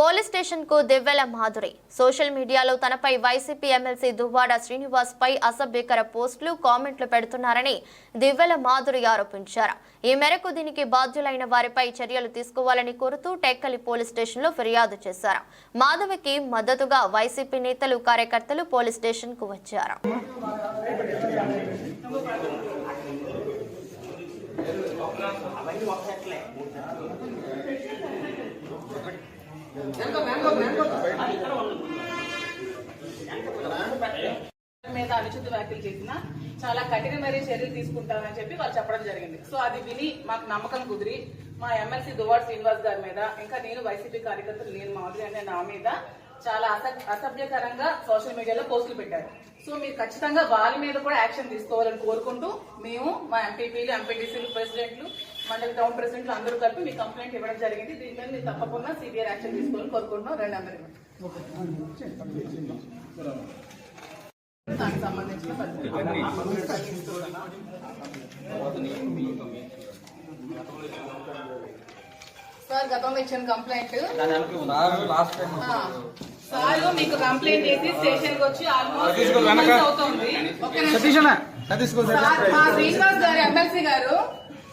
Police స్టేషన్కు దివ్వెల Madhuri. Social మీడియాలో తనపై వైసీపీ ఎమ్మెల్సీ దువ్వాడ శ్రీనివాస్ పై అసభ్యకర పోస్టులు కామెంట్లు పెడుతున్నారని దివ్వెల మాధురి ఆరోపించారు. ఈ మేరకు దీనికి బాధ్యులైన వారిపై చర్యలు తీసుకోవాలని కోరుతూ టెక్కలి పోలీస్ స్టేషన్లో ఫిర్యాదు చేశారు. మాధవికి మద్దతుగా వైసీపీ నేతలు కార్యకర్తలు పోలీస్ స్టేషన్కు వచ్చారు. మీద అనుచిత వ్యాఖ్యలు చేసిన చాలా కఠినమైన చర్యలు తీసుకుంటామని చెప్పి వాళ్ళు చెప్పడం జరిగింది. సో అది విని మాకు నమ్మకం కుదిరి మా ఎమ్మెల్సీ దువాడ్ శ్రీనివాస్ గారి మీద ఇంకా నేను వైసీపీ కార్యకర్తలు నేను మాధురి అనే నా మీద చాలా అస- అసభ్యకరంగా సోషల్ మీడియాలో పోస్టులు పెట్టారు. సో మీరు ఖచ్చితంగా వాళ్ళ మీద కూడా యాక్షన్ తీసుకోవాలని కోరుకుంటూ మేము మా ఎంపీపీలు ఎంపీటీసీలు ప్రెసిడెంట్లు మండలి టౌన్ ప్రెసిడెంట్లు అందరూ కలిపి మీ కంప్లైంట్ ఇవ్వడం జరిగింది. దీని మీద మీరు తప్పకుండా సివియర్ యాక్షన్ తీసుకోవాలని కోరుకుంటున్నాం. రెండు అందరికీ దానికి సంబంధించిన. సార్ గతంలో ఇచ్చిన కంప్లైంట్. లాస్ట్ టైం ఆ, సార్ మీకు కంప్లైంట్ చేసి స్టేషన్కి వచ్చి ఆల్మోస్ట్ అవుతుంది. సతీష్ అన్న. సతీష్ మా గారు ఎమ్మెల్సీ గారు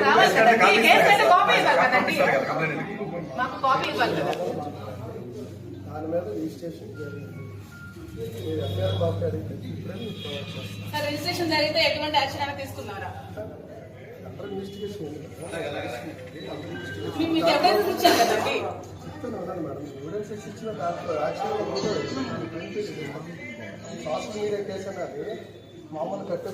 మాకు రావాలి కదండి కేసు అయితే కాపీ ఇవ్వాలి. కదండి మాకు కాపీ ఇవ్వాలి కదా? దాని మీద రిజిస్ట్రేషన్ సార్ రిజిస్ట్రేషన్ జరిగితే ఎటువంటి యాక్షన్ అయినా తీసుకున్నారా? మీకు ఎవిడెన్స్ ఇచ్చాం కదండి సోషల్ మీడియా కేసు అనేది మామూలు కట్టె